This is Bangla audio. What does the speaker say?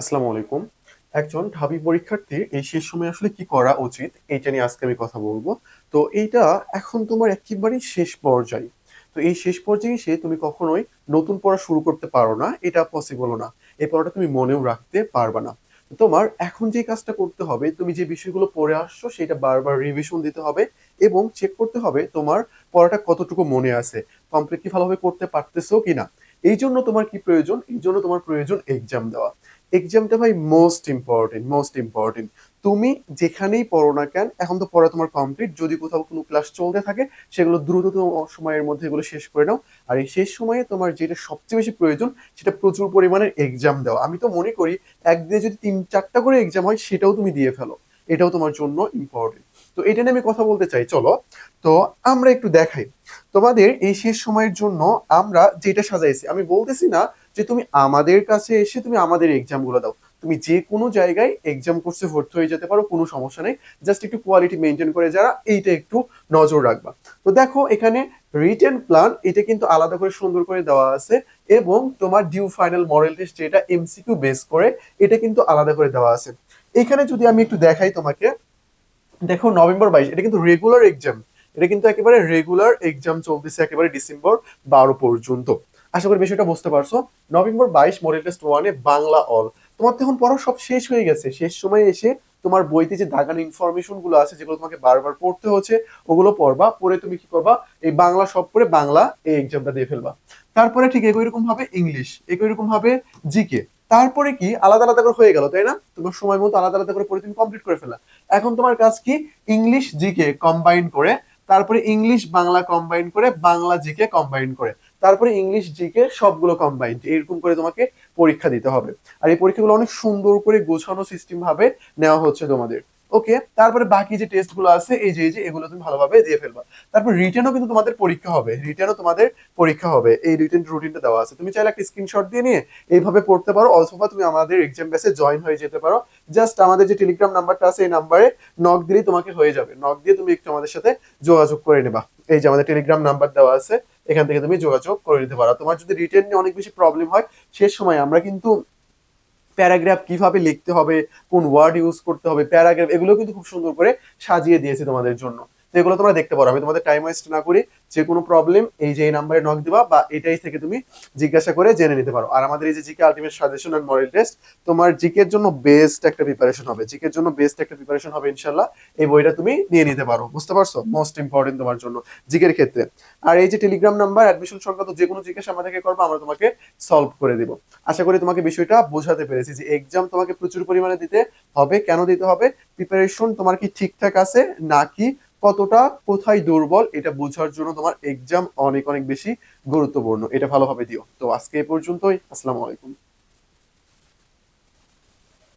আসসালামু আলাইকুম। একজন ঢাবি পরীক্ষার্থীর এই শেষ সময় আসলে কি করা উচিত, এইটা নিয়ে আজকে আমি কথা বলব। তো এইটা এখন তোমার একেবারেই শেষ পর্যায়ে। তো এই শেষ পর্যায়ে এসে তুমি কখনোই নতুন পড়া শুরু করতে পারো না, এটা পসিবল না। এই পড়াটা তুমি মনেও রাখতে পারবে না। তোমার এখন যে কাজটা করতে হবে, তুমি যে বিষয়গুলো পড়ে আসছো, সেটা বারবার রিভিশন দিতে হবে এবং চেক করতে হবে তোমার পড়াটা কতটুকু মনে আছে কমপ্লিটলি ভালোভাবে করতে পারতেছো কিনা। এই জন্য তোমার কি প্রয়োজন? এই জন্য তোমার প্রয়োজন এক্সাম দেওয়া। এক্সামটা ভাই মোস্ট ইম্পর্টেন্ট মোস্ট ইম্পর্টেন্ট তুমি যেখানেই পড়ো না কেন, এখন তো পড়া তোমার কমপ্লিট যদি কোথাও কোনো ক্লাস চলতে থাকে, সেগুলো দ্রুত সময়ের মধ্যে এগুলো শেষ করে নাও। আর এই শেষ সময়ে তোমার যেটা সবচেয়ে বেশি প্রয়োজন, সেটা প্রচুর পরিমাণের এক্সাম দেওয়া। আমি তো মনে করি, একদিনে যদি তিন, চারটা করে এক্সাম হয়, সেটাও তুমি দিয়ে ফেলো। এটাও তোমার জন্য ইম্পর্টেন্ট তো এটা নিয়ে আমি কথা বলতে চাই, চলো। তো আমরা একটু দেখাই। তোমাদের এই শেষ সময়ের জন্য আমরা যেটা সাজাইছি, আমি বলতেছি না যে তুমি আমাদের কাছে এসে তুমি আমাদের এক্সামগুলো দাও। তুমি যে কোনো জায়গায় এক্সাম কোর্সে ভর্তি হয়ে যেতে পারো, কোনো সমস্যা নেই। জাস্ট একটু কোয়ালিটি মেনটেন করে যারা, এইটা একটু নজর রাখবা। তো দেখো, এখানে রিটেন প্ল্যান এটা কিন্তু আলাদা করে সুন্দর করে দেওয়া আছে এবং তোমার ডিউ ফাইনাল মডেল টেস্ট যেটা এমসিকিউ বেস করে, এটা কিন্তু আলাদা করে দেওয়া আছে। এখানে যদি আমি একটু দেখাই তোমাকে, দেখো নভেম্বর বাইশ, এটা কিন্তু রেগুলার এক্সাম এটা কিন্তু একেবারে রেগুলার এক্সাম চলতেছে একেবারে ডিসেম্বর বারো পর্যন্ত। আশা করি বিষয়টা বুঝতে পারছ। নভেম্বর বাইশ, মডেল টেস্ট ওয়ানে বাংলা অল তোমার তখন পড়া সব শেষ হয়ে গেছে। শেষ সময়ে এসে তোমার বইতে যে দাগানো ইনফরমেশনগুলো আছে, যেগুলো তোমাকে বারবার পড়তে হচ্ছে, ওগুলো পড়বা। পড়ে তুমি কি করবা? এই বাংলা সব পড়ে বাংলা এই এক্সামটা দিয়ে ফেলবা। তারপরে ঠিক একই রকম ভাবে ইংলিশ একই রকম ভাবে জিকে তারপরে কি? আলাদা আলাদা করে হয়ে গেল, তাই না? তোমার সময় মতো আলাদা আলাদা করে পড়ে তুমি কমপ্লিট করে ফেলা এখন তোমার কাজ কি? ইংলিশ জিকে কম্বাইন করে, তারপরে ইংলিশ বাংলা কম্বাইন করে, বাংলা জিকে কম্বাইন করে। তারপরে ইংলিশ জিকে সবগুলো কম্বাইন্ড এরকম করে তোমাকে পরীক্ষা দিতে হবে। আর এই পরীক্ষাগুলো অনেক সুন্দর করে গোছানো সিস্টেম ভাবে নেওয়া হচ্ছে তোমাদের। ওকে তারপরে বাকি যে টেস্টগুলো আছে, এই যে এই যে, এগুলো তুমি ভালোভাবে দিয়ে ফেলবা। তারপর রিটেনও কিন্তু তোমাদের পরীক্ষা হবে। রিটেনও তোমাদের পরীক্ষা হবে। এই রিটেন রুটিনটা দেওয়া আছে। তুমি চাইলে একটা স্ক্রিনশট দিয়ে নিয়ে এইভাবে পড়তে পারো। অথবা তুমি আমাদের এক্সাম বেসে জয়েন হয়ে যেতে পারো। জাস্ট আমাদের যে টেলিগ্রাম নাম্বারটা আছে, এই নাম্বারে নক দিলেই তোমাকে হয়ে যাবে। নক দিয়ে তুমি একটু আমাদের সাথে যোগাযোগ করে নেবা। এই যে, আমাদের টেলিগ্রাম নাম্বার দেওয়া আছে, এখান থেকে তুমি যোগাযোগ করে নিতে পারো। তোমার যদি রিটেন নিয়ে অনেক বেশি প্রবলেম হয় শেষ সময় আমরা কিন্তু প্যারাগ্রাফ কীভাবে লিখতে হবে, কোন ওয়ার্ড ইউজ করতে হবে, প্যারাগ্রাফ, এগুলো কিন্তু খুব সুন্দর করে সাজিয়ে দিয়েছে তোমাদের জন্য। তো এগুলো তোমরা দেখতে পারো। আমি তোমাদের টাইম ওয়েস্ট না করি যে কোনো প্রবলেম এই যে এই নাম্বারে নক দিবা বা এটাই থেকে তুমি জিজ্ঞাসা করে জেনে নিতে পারো। আর আমাদের এই যে GK ultimate suggestion and model test তোমার জিকের জন্য বেস্ট একটা প্রিপারেশন হবে। জিকের জন্য বেস্ট একটা প্রিপারেশন হবে ইনশাল্লাহ এই বইটা তুমি নিয়ে নিতে পারো। বুঝতে পারছ? মোস্ট ইম্পর্টেন্ট তোমার জন্য জিকের ক্ষেত্রে। আর এই যে টেলিগ্রাম নাম্বার অ্যাডমিশন সংক্রান্ত যে কোনো জিজ্ঞাসা আমাদেরকে করব, আমরা তোমাকে সলভ করে দিব। আশা করি তোমাকে বিষয়টা বোঝাতে পেরেছি যে এক্সাম তোমাকে প্রচুর পরিমাণে দিতে হবে। কেন দিতে হবে? প্রিপারেশন তোমার কি ঠিকঠাক আছে? নাকি কতটা, কোথায় দুর্বল, এটা বোঝার জন্য তোমার এক্সাম অনেক অনেক বেশি গুরুত্বপূর্ণ। এটা ভালোভাবে দিও। তো আজকে এ পর্যন্তই। আসসালামু আলাইকুম।